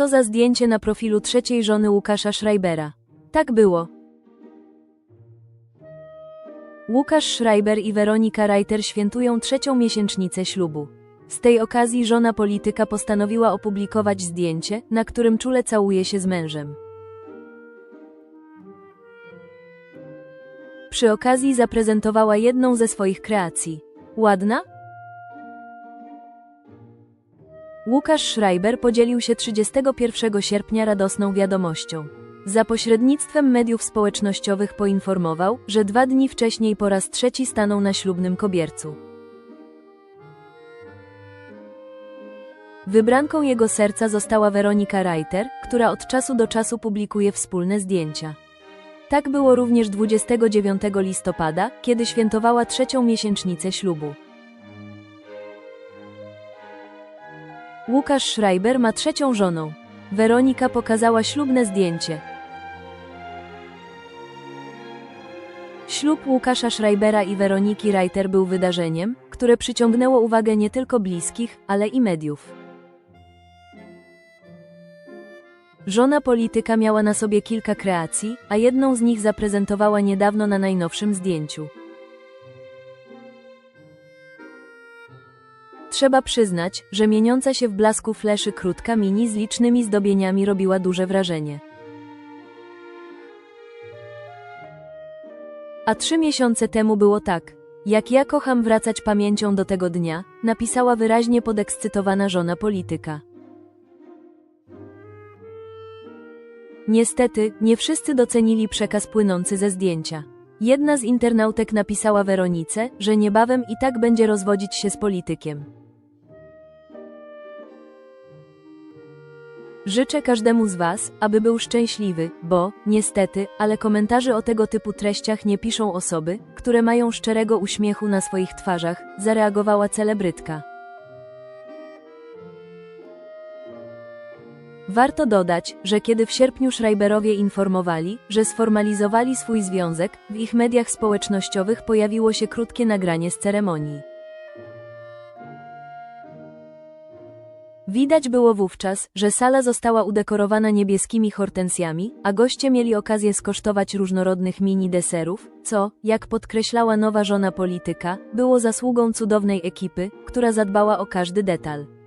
Co za zdjęcie na profilu trzeciej żony Łukasza Schreibera. Tak było. Łukasz Schreiber i Weronika Reiter świętują trzecią miesięcznicę ślubu. Z tej okazji żona polityka postanowiła opublikować zdjęcie, na którym czule całuje się z mężem. Przy okazji zaprezentowała jedną ze swoich kreacji. Ładna? Łukasz Schreiber podzielił się 31 sierpnia radosną wiadomością. Za pośrednictwem mediów społecznościowych poinformował, że dwa dni wcześniej po raz trzeci stanął na ślubnym kobiercu. Wybranką jego serca została Weronika Reiter, która od czasu do czasu publikuje wspólne zdjęcia. Tak było również 29 listopada, kiedy świętowała trzecią miesięcznicę ślubu. Łukasz Schreiber ma trzecią żoną. Weronika pokazała ślubne zdjęcie. Ślub Łukasza Schreibera i Weroniki Reiter był wydarzeniem, które przyciągnęło uwagę nie tylko bliskich, ale i mediów. Żona polityka miała na sobie kilka kreacji, a jedną z nich zaprezentowała niedawno na najnowszym zdjęciu. Trzeba przyznać, że mieniąca się w blasku fleszy krótka mini z licznymi zdobieniami robiła duże wrażenie. A trzy miesiące temu było tak. Jak ja kocham wracać pamięcią do tego dnia, napisała wyraźnie podekscytowana żona polityka. Niestety, nie wszyscy docenili przekaz płynący ze zdjęcia. Jedna z internautek napisała Weronice, że niebawem i tak będzie rozwodzić się z politykiem. Życzę każdemu z Was, aby był szczęśliwy, bo, niestety, ale komentarzy o tego typu treściach nie piszą osoby, które mają szczerego uśmiechu na swoich twarzach, zareagowała celebrytka. Warto dodać, że kiedy w sierpniu Schreiberowie informowali, że sformalizowali swój związek, w ich mediach społecznościowych pojawiło się krótkie nagranie z ceremonii. Widać było wówczas, że sala została udekorowana niebieskimi hortensjami, a goście mieli okazję skosztować różnorodnych mini deserów, co, jak podkreślała nowa żona polityka, było zasługą cudownej ekipy, która zadbała o każdy detal.